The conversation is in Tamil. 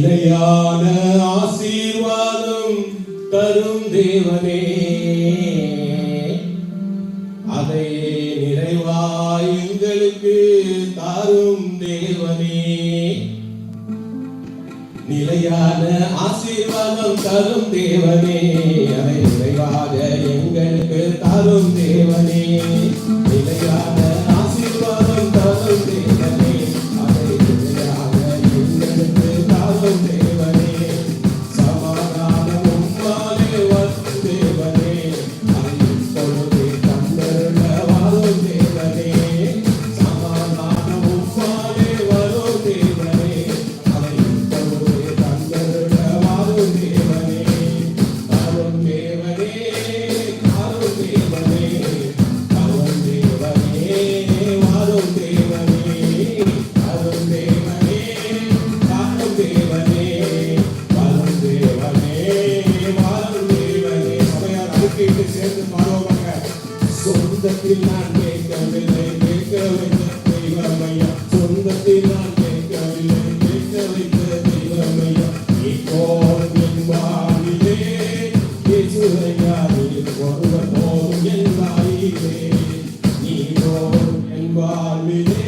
நிலையான ஆசீர்வாதம் தரும் தேவனே. அதையே நிறைவாய் எங்களுக்கு தாரும் தேவனே. நிலையான ஆசீர்வாதம் தரும் தேவனே. அதை நிறைவாக எங்களுக்கு தரும் தேவனே. சொந்தத்தில் நான் கேட்கவில்லை கேட்கவில்லை தெய்வமையா சொந்தத்தில் நான் நீ போதும்